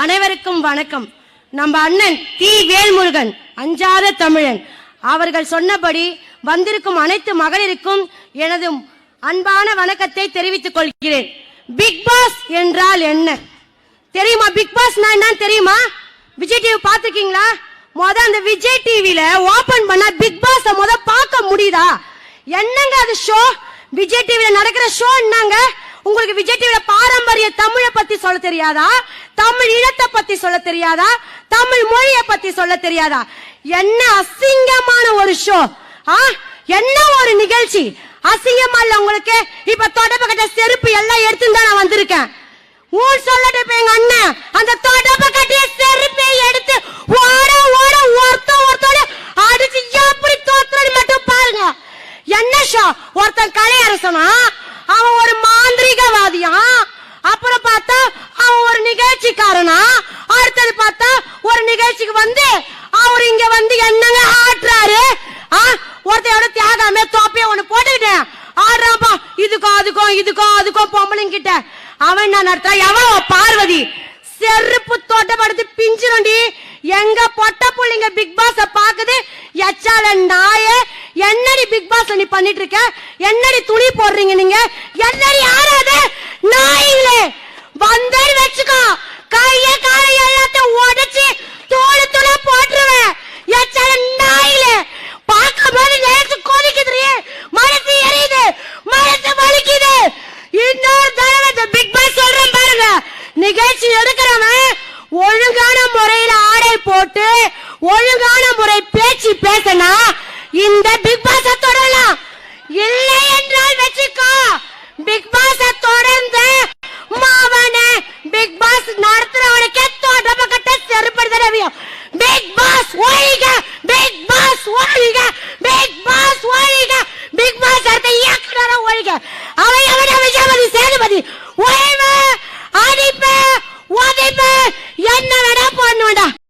அனைவருக்கும் வணக்கம். நம்ம அண்ணன் தி வேல்முருகன் அஞ்சாத தமிழன். அவர்கள் சொன்னபடி வந்திருக்கும் அனைத்து மகளிருக்கும் எனது அன்பான வணக்கத்தை தெரிவித்துக் கொள்கிறேன். பிக் பாஸ் என்றால் என்ன? தெரியுமா பிக் பாஸ் என்னன்னு தெரியுமா? விஜய் டிவி பாத்துக்கீங்களா முத அந்த விஜய் டிவில ஓபன் பண்ண பிக் பாஸ் முத பார்க்க முடியுதா? என்னங்க அது ஷோ? விஜய் டிவில நடக்கிற ஷோ என்னங்க உங்களுக்கு விஜய் டிவில பாரம்பரிய தமிழை பத்தி சொல்ல தெரியாதா? தமிழ் இனத்தை பத்தி சொல்ல தெரியாதா? தமிழ் மொழியை பத்தி சொல்ல தெரியாதா? என்ன அசிங்கமான ஒரு ஷோ ஆ? என்ன ஒரு நிகழ்ச்சி? அசிங்கமா இல்ல உங்களுக்கு? இப்ப தொடப்பக்கட்ட செருப்பு எல்லாம் எடுத்துன்னு தான் நான் வந்திருக்கேன். ஊர் சொல்லட்டு இப்ப எங்க அண்ணன் அந்த தொடப்பக்கட்டிய செருப்பை எடுத்து ஓட ஓட ஒருத்த ஒருத்தோட அடிச்சு எப்படி தோத்துறன்னு மட்டும் பாருங்க. என்ன ஷோ ஒருத்தன் கலையரசனா? அவன் ஒரு மாந்திரிகவாதி. ஒரு அடுத்தது பார்த்தா ஒரு நிகழ்ச்சிக்கு வந்து அவர் இங்க வந்து என்னங்க ஆட்டுறாரு? ஒருத்தையோட தியாகாமே தோப்பைய ஒண்ணு போட்டுக்கிட்டேன். ஆடுறாப்பா இதுக்கும் அதுக்கும் இதுக்கும் அதுக்கும் பொம்பளைங்க கிட்ட அவன் என்ன நடத்தா எவன் பார்வதி? செருப்பு தோட்டப்படுத்தி பிஞ்சிருண்டி. எங்க பொட்ட புள்ளிங்க பிக் பாஸ் பாக்குது எச்சால நாய என்னடி பிக் பாஸ் நீ பண்ணிட்டு இருக்க? என்னடி துணி போடுறீங்க நீங்க? என்னடி யாராவது நாயில பேச்சு எடுக்கிறவன் ஒழுங்கான முறையில ஆடை போட்டு ஒழுங்கான முறை பேச்சு பேசினா இந்த பிக் பாஸ் தொடரலாம் இல்லை என்றால் வச்சுக்கோ. பிக் பாஸ் தொடர்ந்து மாவனே பிக் பாஸ் நடத்துறவனுக்கே தொடர்பு கட்ட செருப்படுத்த பிக் பாஸ் ஒழிக! 겁니다.